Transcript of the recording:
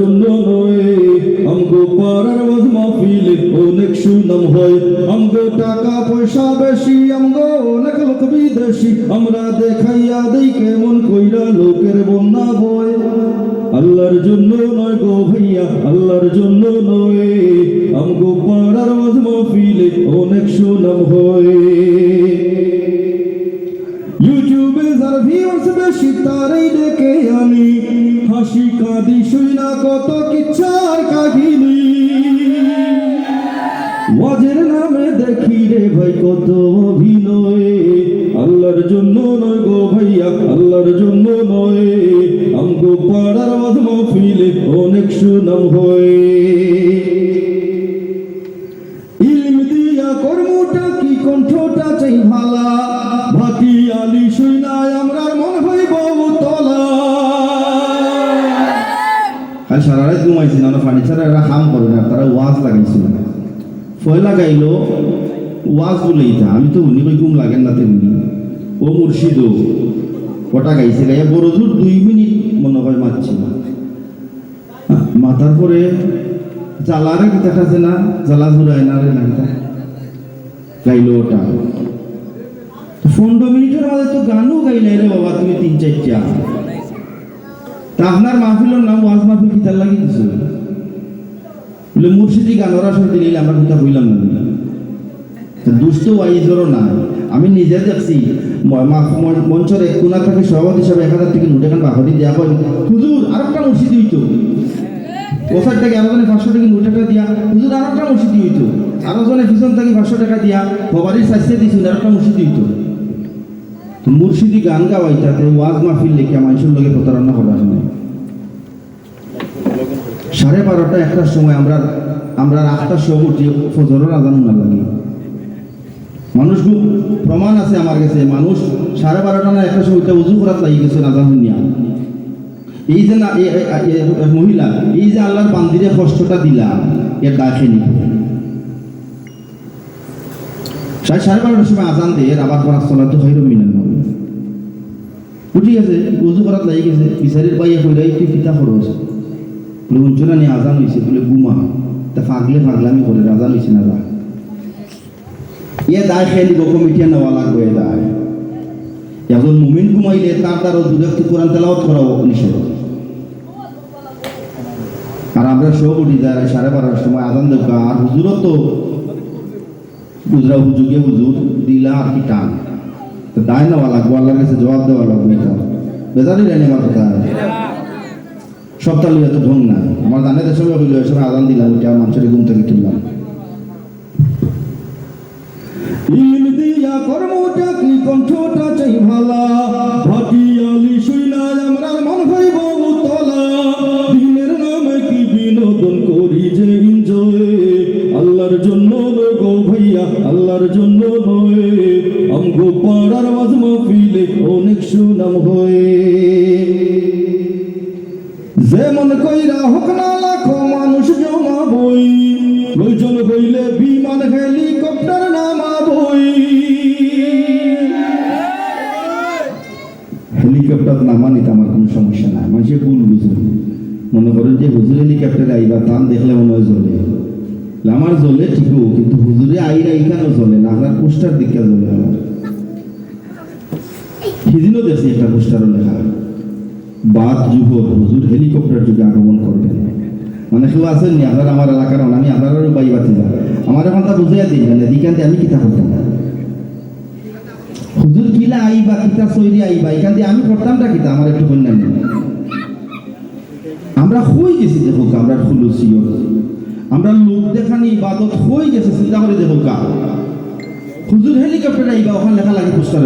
জন্য নয়। আমগো পাড়ার ওয়াজ মাহফিলে অনেক সুনাম হয়। আমগো টাকা পয়সা বেশি আমগো অনেক লোক বিদেশি। আমরা দেখাইয়া দেই কেমন কইরা লোকের বন্যা বয়। আল্লাহর জন্য নয় গো ভাইয়া, আল্লাহর জন্য নয়। আমগো পাড়ার ওয়াজ মাহফিলে অনেক সুনাম হয়। জন্য নয় গো ভাইয়া, আল্লাহর জন্য নয়। আমগো পাড়ার ওয়াজ মাহফিলে অনেক কর্মটা কি, কণ্ঠটা চাই ভালা। আলি শুইনায় আমরার মন হইব তলা আর সারা রাত ঘুমাইছি, না ফার্নিচার এরা হাম করে না, তারা ওয়াজ লাগাইছিল। ফয়লা গাইল ওয়াজ বলে ইতা আমি তো উনি কই ঘুম লাগেন না তেমনি। ও মুর্শিদ ওটা গাইছে গাইয়া বড় জোর দুই মিনিট মনে হয় মারছে। না মাথার পরে জ্বালারে দেখাছে না, জ্বালা জুড়ায় না রে লাগতা গাইল ওটা। পনেরো মিনিটের মাঝে তো গানও গাইলে রে বাবা, তুমি তিন চারটা। তা আপনার মাহফিলের নাম ওয়াজ মাহফিল কিতার লাগি দিছিল বলে, মুর্শিদি গানরা শুনতে নিলে আমরা কথা হইলাম না। দুষ্ট ওয়াইজরও না। আমি নিজে দেখছি মঞ্চের এক কোনা থেকে সভাপতি হিসাবে এক হাজার থেকে নুট এখান বাহরি দেওয়া হয় হুজুর আর একটা মুর্শিদি হইতো। ওসার থেকে আরও জনে পাঁচশো টাকা, নুট টাকা দিয়া, হুজুর আর একটা মুর্শিদি হইতো। আরও জনে পিছন থেকে পাঁচশো টাকা দিয়া বাবারির স্বাস্থ্য দিয়েছিল আর একটা মুর্শিদি হইতো। মুর্শিদি গান গাওয়াই, তাতে ওয়াজ মাহফিল লেখা মানুষের লগে প্রতারণা করা হয় সাড়ে বারোটা একটার সময় আমরা আমরা আটটার সময় উঠি ফজরের আজান না লাগে। মানুষ প্রমাণ আছে আমার কাছে, মানুষ সাড়ে বারোটা না একটা সময় উজু করাত লাগি গেছে আজান শুনিয়া। এই যে না মহিলা, এই যে আল্লাহর বান্দিরে কষ্টটা দিলা এর দাখেনি সাড়ে সাড়ে বারোটার সময় আজান দিয়ে আবার পড়ার চলা তো হয় মিনান উঠি গেছে উজু করাত লাগি গেছে, বিচারের পাইয়া কইরা একটু পিতা খরচ বলে উজ্জ্বলা নিয়ে আজান হয়েছে বলে, গুমা। তা ফাগলে ফাগলামি করে আজান হয়েছে না যা ইয়ে দায় খেয়ে নিব কমিটিয়া নেওয়া লাগবে দায়। একজন মুমিন ঘুমাইলে তার দ্বারা দূরে একটু কোরআন তেলাওয়াত করা নিষেধ। আর আমরা সব উঠি যায়, সাড়ে বারোটার সময় আজান দেখা আর হুজুরও তো হুজরা হুজুগে হুজুর দিলা আর কি টান। তো দায় নেওয়া লাগবো কাছে জবাব দেওয়া লাগবে এটা। বেজারি রানি আমার কথা। সপ্তাহ লিয়ে তো ঢং না। আমার জানে দেশের হইল, এসব আদান দিলাম, ওইটা মানুষের ঘুম থেকে তুললাম ইলম দিয়া কর্মটা কি, কণ্ঠটা চাই ভালা। ভাতি আলি শুইনায় আমরার মন হইব তলা দিনের নামে কি বিনোদন করি যে এনজয় আল্লাহর জন্য ভাইয়া আল্লাহর জন্য নয় আমগো পাড়ার মাঝ মাহফিলে অনেক সুনাম হয়। যেমন কইরা হোক না লাখো মানুষ জমাবই প্রয়োজন হইলে বিমান হেলিকপ্টার নামাবই হেলিকপ্টার নামা নিতে আমার কোনো সমস্যা নাই। মানুষের ভুল বুঝুন মনে করেন যে হুজুর হেলিকপ্টারে আইবা তান দেখলে মনে হয় জ্বলে। বলে, আমার জ্বলে ঠিকও, কিন্তু হুজুরে আইরা এইখানেও জ্বলে না আপনার পোস্টার দিকে জ্বলে আমার একটা লেখা। বাদ হুজুর হেলিকপ্টার যুগে আগমন করবেন। মানে আমার এলাকার আমি বাই আমার এখন তা দিবেন এদিকে আমি কিতা করতাম? হুজুর কিলা আইবা, কিতা সৈরি আইবা এখান দিয়ে আমি কিতা? আমার একটু কন্যা নেই। আমরা হয়ে গেছি দেখো আমরা খুলুসিও আমরা লোক দেখানি ইবাদত হয়ে গেছে, চিন্তা করে দেখো কা হুজুর হেলিকপ্টার আইবা, ওখানে লেখা লাগে পোস্টার।